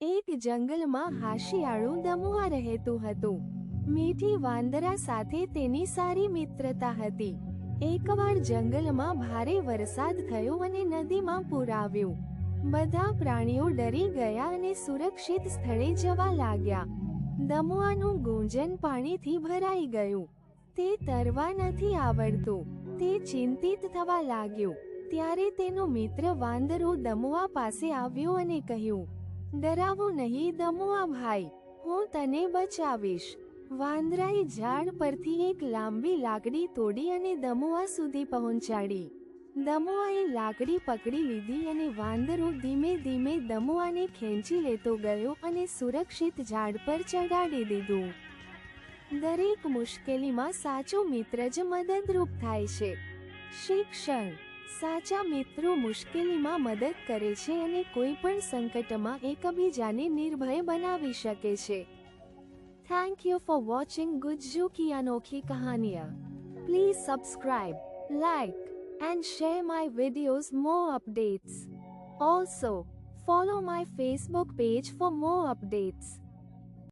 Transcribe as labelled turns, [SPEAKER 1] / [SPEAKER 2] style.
[SPEAKER 1] એક જંગલમાં હાશિયાળું દમુઆ રહેતું હતું. મીઠી વાંદરા સાથે તેની સારી મિત્રતા હતી. એકવાર જંગલમાં ભારે વરસાદ થયો અને નદીમાં પૂર આવ્યું બધા પ્રાણીઓ ડરી ગયા અને સુરક્ષિત સ્થળે જવા લાગ્યા. દમુઆનું ગુંજન પાણીથી ભરાઈ ગયું. તે તરવા નથી આવડતું. તે ચિંતિત થવા લાગ્યું. ત્યારે તેનો મિત્ર વાંદરો દમુઆ પાસે આવ્યો અને કહ્યું ડરાવો નહીં દમુઆ ભાઈ હું તને બચાવીશ. વાંદરાએ ઝાડ પરથી એક લાંબી લાકડી તોડી અને દમુઆ સુધી પહોંચાડી. દમુઆએ લાકડી પકડી લીધી અને વાંદરો ધીમે ધીમે દમુઆને ખેંચી લેતો ગયો અને સુરક્ષિત ઝાડ પર ચડાડી દીધું. દરેક મુશ્કેલીમાં સાચો મિત્ર જ મદદરૂપ થાય છે. શિક્ષણ સાચા મિત્રો મુશ્કેલીમાં મદદ કરે છે અને કોઈ પણ સંકટમાં એકબીજાને નિર્ભય બનાવી શકે છે. Thank you for watching Gujju કી અનોખી કહાનિયા please subscribe like and share my videos more updates also follow my Facebook page for more updates.